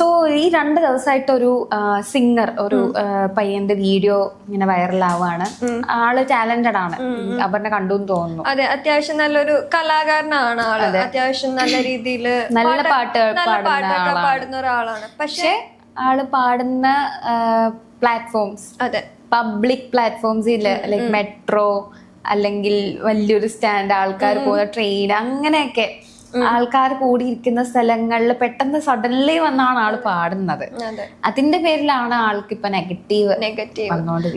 So ഈ രണ്ട് ദിവസമായിട്ട് ഒരു സിംഗർ ഒരു പയ്യന്റെ വീഡിയോ ഇങ്ങനെ വൈറലാവാണ്. ആൾ ടാലന്റഡ് ആണ്. അവരുടെ കണ്ടു തോന്നുന്നു. അതെ അത്യാവശ്യം നല്ലൊരു കലാകാരനാണ് ആൾ. അത്യാവശ്യം നല്ല രീതിയിൽ നല്ല പാട്ടുകൾ പാടുന്ന ഒരാളാണ്. പക്ഷെ ആൾ പാടുന്ന പ്ലാറ്റ്ഫോംസ് അതെ. പബ്ലിക് പ്ലാറ്റ്ഫോംസിൽ ലൈക് മെട്രോ അല്ലെങ്കിൽ വലിയൊരു സ്റ്റാൻഡ് ആൾക്കാർ പോകുന്ന ട്രെയിൻ അങ്ങനെയൊക്കെ. ആൾക്കാർ കൂടിയിരിക്കുന്ന സ്ഥലങ്ങളിൽ പെട്ടെന്ന് സഡൻലി വന്നാണ് ആൾ പാടുന്നത്. അതെ. അതിന്റെ പേരിലാണ് ആൾക്ക് ഇപ്പൊ നെഗറ്റീവ് നെഗറ്റീവ്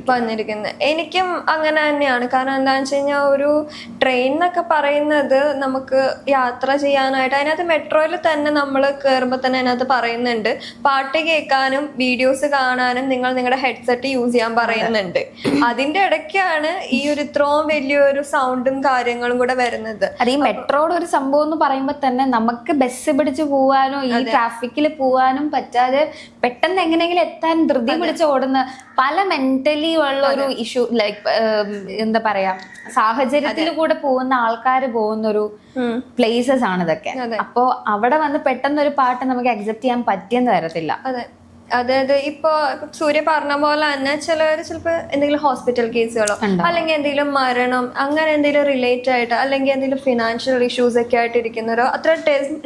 വന്നിരിക്കുന്നത്. എനിക്കും അങ്ങനെ തന്നെയാണ്. കാരണം എന്താണെന്ന് വെച്ച് കഴിഞ്ഞാൽ ഒരു ട്രെയിൻ എന്നൊക്കെ പറയുന്നത് നമുക്ക് യാത്ര ചെയ്യാനായിട്ട് അതിനകത്ത് മെട്രോയിൽ തന്നെ നമ്മൾ കയറുമ്പോൾ തന്നെ അതിനകത്ത് പറയുന്നുണ്ട്. പാട്ട് കേൾക്കാനും വീഡിയോസ് കാണാനും നിങ്ങൾ നിങ്ങളുടെ ഹെഡ്സെറ്റ് യൂസ് ചെയ്യാൻ പറയുന്നുണ്ട്. അതിന്റെ ഇടയ്ക്കാണ് ഈ ഒരു ഇത്രയും വലിയൊരു സൗണ്ടും കാര്യങ്ങളും കൂടെ വരുന്നത്. അത് ഈ മെട്രോയുടെ ഒരു സംഭവം എന്ന് പറയുമ്പോ തന്നെ നമുക്ക് ബസ് പിടിച്ച് പോവാനോ ഈ ട്രാഫിക്കിൽ പോവാനും പറ്റാതെ പെട്ടെന്ന് എങ്ങനെയെങ്കിലും എത്താൻ ധൃതി പിടിച്ച് ഓടുന്ന പല മെന്റലി ഉള്ള ഒരു ഇഷ്യൂ ലൈക്ക് എന്താ പറയാ സാഹചര്യത്തിൽ കൂടെ പോകുന്ന ആൾക്കാർ പോകുന്ന ഒരു പ്ലേസസ് ആണ് ഇതൊക്കെ. അപ്പോ അവിടെ വന്ന് പെട്ടെന്ന് ഒരു പാട്ട് നമുക്ക് അക്സെപ്റ്റ് ചെയ്യാൻ പറ്റിയെന്ന് വരത്തില്ല. അതെ. അതായത് ഇപ്പോ സൂര്യ പറഞ്ഞ പോലെ തന്നെ ചിലവര് ചിലപ്പോ എന്തെങ്കിലും ഹോസ്പിറ്റൽ കേസുകളോ അല്ലെങ്കിൽ എന്തെങ്കിലും മരണം അങ്ങനെ എന്തെങ്കിലും റിലേറ്റ് ആയിട്ട് അല്ലെങ്കിൽ എന്തെങ്കിലും ഫിനാൻഷ്യൽ ഇഷ്യൂസ് ഒക്കെ ആയിട്ട് ഇരിക്കുന്നവരോ അത്ര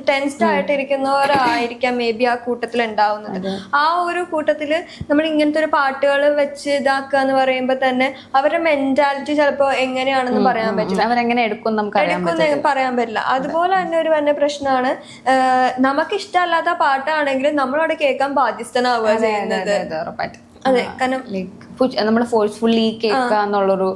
ടെൻസ്ഡ് ആയിട്ട് ഇരിക്കുന്നവരോ ആയിരിക്കാം മേ ബി ആ കൂട്ടത്തിൽ ഉണ്ടാവുന്നത്. ആ ഒരു കൂട്ടത്തിൽ നമ്മൾ ഇങ്ങനത്തെ ഒരു പാട്ടുകൾ വെച്ച് ഇതാക്കുക എന്ന് പറയുമ്പോൾ തന്നെ അവരുടെ മെന്റാലിറ്റി ചിലപ്പോ എങ്ങനെയാണെന്ന് പറയാൻ പറ്റില്ല. അവരെങ്ങനെ എടുക്കും നമുക്ക് അറിയാൻ പറയാൻ പറ്റില്ല. അതുപോലെ തന്നെ ഒരു വന്ന പ്രശ്നമാണ് നമുക്ക് ഇഷ്ടമല്ലാത്ത പാട്ടാണെങ്കിലും നമ്മളവിടെ കേൾക്കാൻ ബാധ്യസ്ഥനാവുക ചെയ്യുന്നത് അതെ, അതെ കാരണം ലൈക്ക് നമ്മൾ ഫോഴ്സ്ഫുള്ളി കേൾക്കുക എന്നുള്ളൊരു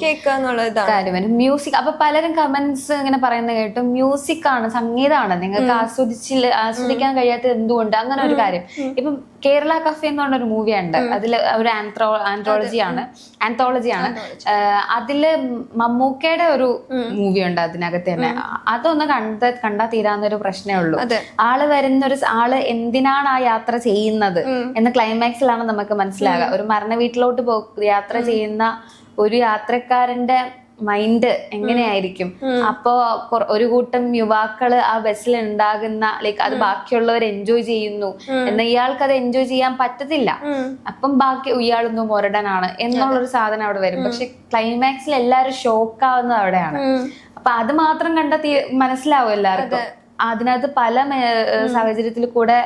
കാര്യം മ്യൂസിക് അപ്പൊ പലരും കമന്റ്സ് ഇങ്ങനെ പറയുന്ന കേട്ടു മ്യൂസിക് ആണ് സംഗീതമാണ് നിങ്ങൾക്ക് ആസ്വദിച്ചില്ല ആസ്വദിക്കാൻ കഴിയാത്ത എന്തുകൊണ്ട്? അങ്ങനെ ഒരു കാര്യം. ഇപ്പം കേരള കഫേ എന്ന് പറഞ്ഞൊരു മൂവി ഉണ്ട്. അതിൽ ഒരു ആന്ത്രോ ആന്ത്രോളജി ആണ്. ആന്തോളജി ആണ്. അതിൽ മമ്മൂക്കയുടെ ഒരു മൂവി ഉണ്ട് അതിനകത്ത് തന്നെ. അതൊന്ന് കണ്ട കണ്ടാ തീരാവുന്ന ഒരു പ്രശ്നമേ ഉള്ളൂ ആൾ വരുന്ന ഒരു ആൾ എന്തിനാണ് ആ യാത്ര ചെയ്യുന്നത്? എന്ന് ക്ലൈമാക്സിലാണ് നമുക്ക് മനസ്സിലാകുക ഒരു മരണ വീട്ടിലോട്ട് പോ യാത്ര ചെയ്യുന്ന ഒരു യാത്രക്കാരന്റെ മൈൻഡ് എങ്ങനെയായിരിക്കും? അപ്പോ ഒരു കൂട്ടം യുവാക്കൾ ആ ബസ്സിൽ ഉണ്ടാകുന്ന ലൈക്ക് അത് ബാക്കിയുള്ളവർ എൻജോയ് ചെയ്യുന്നു എന്നാൽ ഇയാൾക്ക് അത് എൻജോയ് ചെയ്യാൻ പറ്റത്തില്ല. അപ്പം ബാക്കി ഇയാളൊന്നും മുരടനാണ് എന്നുള്ളൊരു സാധനം അവിടെ വരും. പക്ഷെ ക്ലൈമാക്സിൽ എല്ലാവരും ഷോക്ക് ആവുന്നത് അവിടെയാണ്. അപ്പൊ അത് മാത്രം കണ്ട മനസ്സിലാവും എല്ലാവർക്കും. അതിനകത്ത് പല സാഹചര്യത്തിൽ കൂടെ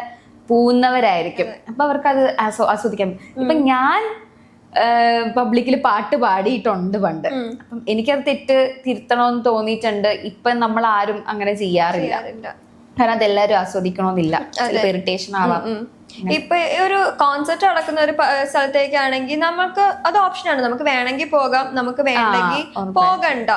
പോകുന്നവരായിരിക്കും അപ്പൊ അവർക്ക് അത് ആസ്വദിക്കാം ഇപ്പൊ ഞാൻ പബ്ലിക്കിൽ പാട്ട് പാടിയിട്ടുണ്ട് പണ്ട്. അപ്പം എനിക്കത് തെറ്റ് തിരുത്തണമെന്ന് തോന്നിയിട്ടുണ്ട്. ഇപ്പൊ നമ്മൾ ആരും അങ്ങനെ ചെയ്യാറില്ല. കാരണം അതെല്ലാരും ആസ്വദിക്കണമെന്നില്ല ഇറിറ്റേഷൻ ആവാം. ഇപ്പൊ ഒരു കോൺസെർട്ട് നടക്കുന്ന ഒരു സ്ഥലത്തേക്ക് സ്ഥലത്തേക്കാണെങ്കിൽ നമുക്ക് അത് ഓപ്ഷനാണ് നമുക്ക് വേണമെങ്കിൽ പോകാം. നമുക്ക് വേണ്ടെങ്കിൽ പോകണ്ട.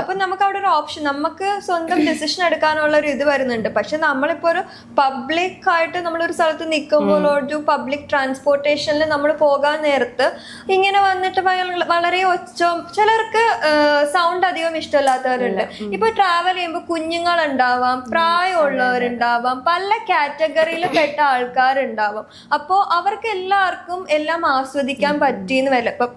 അപ്പൊ നമുക്ക് അവിടെ ഒരു ഓപ്ഷൻ നമുക്ക് സ്വന്തം ഡിസിഷൻ എടുക്കാനുള്ള ഒരു ഇത് വരുന്നുണ്ട്. പക്ഷെ നമ്മളിപ്പോ ഒരു പബ്ലിക് ആയിട്ട് നമ്മളൊരു സ്ഥലത്ത് നിൽക്കുമ്പോൾ ഒരു പബ്ലിക് ട്രാൻസ്പോർട്ടേഷനിൽ നമ്മൾ പോകാൻ നേരത്ത് ഇങ്ങനെ വന്നിട്ട് വളരെ ഒച്ച ചിലർക്ക് സൗണ്ട് അധികം ഇഷ്ടമില്ലാത്തവരുണ്ട്. ഇപ്പൊ ട്രാവൽ ചെയ്യുമ്പോൾ കുഞ്ഞുങ്ങൾ ഉണ്ടാവാം പ്രായമുള്ളവരുണ്ടാവാം പല കാറ്റഗറിയിൽ പെട്ട ആൾക്കാരുണ്ടാവാം അപ്പോൾ അവർക്ക് എല്ലാവർക്കും എല്ലാം ആസ്വദിക്കാൻ പറ്റിയെന്ന് വരില്ല. ഇപ്പം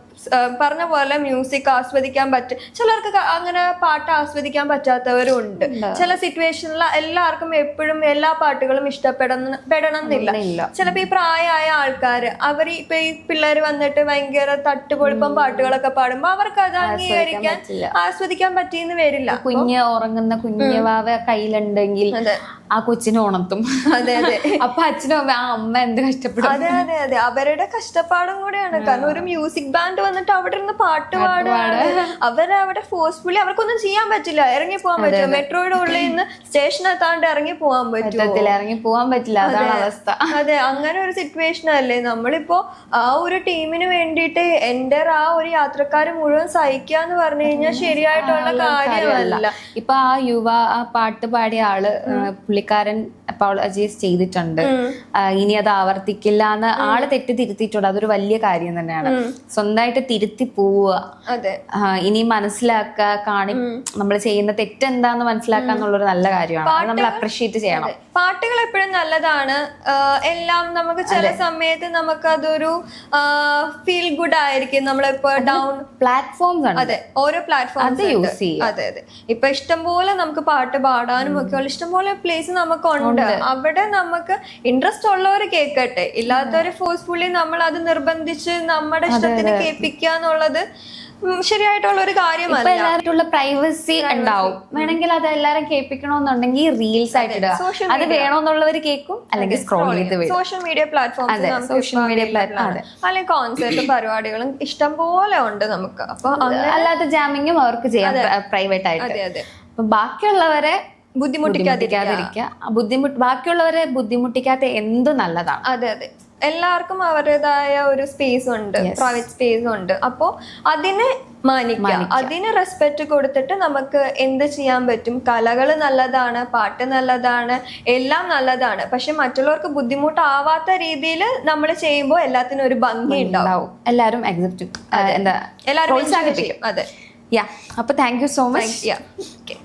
പറഞ്ഞ പോലെ മ്യൂസിക് ആസ്വദിക്കാൻ പറ്റും ചിലർക്ക് അങ്ങനെ പാട്ട് ആസ്വദിക്കാൻ പറ്റാത്തവരും ഉണ്ട്. ചില സിറ്റുവേഷനിൽ എല്ലാവർക്കും എപ്പോഴും എല്ലാ പാട്ടുകളും ഇഷ്ടപ്പെടണം പെടണം എന്നില്ല ചിലപ്പോൾ ഈ പ്രായമായ ആൾക്കാർ അവർ ഇപ്പൊ ഈ പിള്ളേർ വന്നിട്ട് ഭയങ്കര തട്ടുപൊളിപ്പം പാട്ടുകളൊക്കെ പാടുമ്പോൾ അവർക്ക് അത് അംഗീകരിക്കാൻ. ആസ്വദിക്കാൻ പറ്റിയെന്ന് വരില്ല. കുഞ്ഞ് ഉറങ്ങുന്ന കുഞ്ഞ് വാവ കയ്യിലുണ്ടെങ്കിൽ ആ കൊച്ചിനെ ഉണർത്തും. അതെ അതെ. അപ്പൊ അച്ഛനും ആ അമ്മ എന്ത് കഷ്ടപ്പെടും. അതെ അതെ അതെ. അവരുടെ കഷ്ടപ്പാടും കൂടെയാണ്. കാരണം ഒരു മ്യൂസിക് ബാൻഡ് വന്നിട്ട് അവിടെ ഇരുന്ന് പാട്ട് പാടുകയാണ് അവരവിടെ ഫോഴ്സ്ഫുള്ളി അവർക്കൊന്നും ചെയ്യാൻ പറ്റില്ല. ഇറങ്ങി പോകാൻ പറ്റില്ല മെട്രോയുടെ ഉള്ളിൽ നിന്ന് സ്റ്റേഷൻ എത്താണ്ട് ഇറങ്ങി പോകാൻ പറ്റില്ല ഇറങ്ങി പോകാൻ പറ്റില്ല. അതാണ് അവസ്ഥ. അതെ അങ്ങനെ ഒരു സിറ്റുവേഷൻ അല്ലേ? നമ്മളിപ്പോ ആ ഒരു ടീമിന് വേണ്ടിയിട്ട് എന്റെ ആ ഒരു യാത്രക്കാര് മുഴുവൻ സഹിക്കുക എന്ന് പറഞ്ഞു കഴിഞ്ഞാൽ ശരിയായിട്ടുള്ള കാര്യമല്ല. ഇപ്പൊ ആ യുവ ആ പാട്ട് പാടിയ ആൾ പുള്ളിക്കാരൻ അപ്പോളജീസ് ചെയ്തിട്ടുണ്ട്. ഇനി അത് ആവർത്തിക്കില്ല എന്ന് ആൾ തെറ്റ് തിരുത്തിയിട്ടുണ്ട് അതൊരു വലിയ കാര്യം തന്നെയാണ്. സ്വന്തമായിട്ട് തിരുത്തി പോവുക. അതെ. ഇനി മനസ്സിലാക്കുക കാണി നമ്മൾ ചെയ്യുന്ന തെറ്റെന്താന്ന് മനസ്സിലാക്കുക എന്നുള്ളൊരു നല്ല കാര്യമാണ്. നമ്മൾ അപ്രീഷിയേറ്റ് ചെയ്യണം. പാട്ടുകൾ എപ്പോഴും നല്ലതാണ്. എല്ലാം നമുക്ക് ചില സമയത്ത് നമുക്ക് അതൊരു ഫീൽ ഗുഡ് ആയിരിക്കും. നമ്മളിപ്പോ ഡൗൺ പ്ലാറ്റ്ഫോംസ് ആണ്. അതെ. ഓരോ പ്ലാറ്റ്ഫോം അത് യൂസ് ചെയ്യും. അതെ അതെ. ഇപ്പൊ ഇഷ്ടംപോലെ നമുക്ക് പാട്ട് പാടാനും ഒക്കെ ഉള്ള ഇഷ്ടംപോലെ പ്ലേസ് നമുക്ക് നമുക്കുണ്ട് അവിടെ നമുക്ക് ഇൻട്രസ്റ്റ് ഉള്ളവർ കേൾക്കട്ടെ. ഇല്ലാത്തവര് ഫോഴ്സ്ഫുള്ളി നമ്മൾ അത് നിർബന്ധിച്ച് നമ്മുടെ ഇഷ്ടത്തിന് കേൾപ്പിക്കുക എന്നുള്ളത് ശരിയായിട്ടുള്ള ഒരു കാര്യമല്ല. പ്രൈവസി ഉണ്ടാവും. വേണമെങ്കിൽ അത് എല്ലാരും കേൾപ്പിക്കണമെന്നുണ്ടെങ്കിൽ റീൽസ് ആയിട്ട് ഇടുക. അത് വേണമെന്നുള്ളവർ കേൾക്കും. അല്ലെങ്കിൽ സ്ക്രോൾ ചെയ്ത് social media platform social media platform. അല്ലെങ്കിൽ കോൺസേർട്ടും പരിപാടികളും ഇഷ്ടം പോലെ ഉണ്ട് നമുക്ക്. അപ്പൊ അല്ലാത്ത ജാമിങ്ങും അവർക്ക് ചെയ്യാം പ്രൈവറ്റ് ആയിട്ട്. അപ്പൊ ബാക്കിയുള്ളവരെ ബുദ്ധിമുട്ടിക്കാതിരിക്കുക. ബുദ്ധിമുട്ട് ബാക്കിയുള്ളവരെ ബുദ്ധിമുട്ടിക്കാത്ത എന്ത് നല്ലതാണ്? അതെ അതെ. എല്ലാവർക്കും അവരുടേതായ ഒരു സ്പേസ് ഉണ്ട് പ്രൈവറ്റ് സ്പേസ് ഉണ്ട്. അപ്പോ അതിനെ മാനിക്കാം. അതിന് റെസ്പെക്ട് കൊടുത്തിട്ട് നമുക്ക് എന്ത് ചെയ്യാൻ പറ്റും? കലകൾ നല്ലതാണ് പാട്ട് നല്ലതാണ് എല്ലാം നല്ലതാണ്. പക്ഷെ മറ്റുള്ളവർക്ക് ബുദ്ധിമുട്ടാവാത്ത രീതിയിൽ നമ്മൾ ചെയ്യുമ്പോൾ എല്ലാത്തിനും ഒരു ഭംഗി ഉണ്ടാവും. എല്ലാവരും അക്സെപ്റ്റ് എന്താ എല്ലാവരും അതെ. യാ അപ്പൊ thank you so much yeah Okay.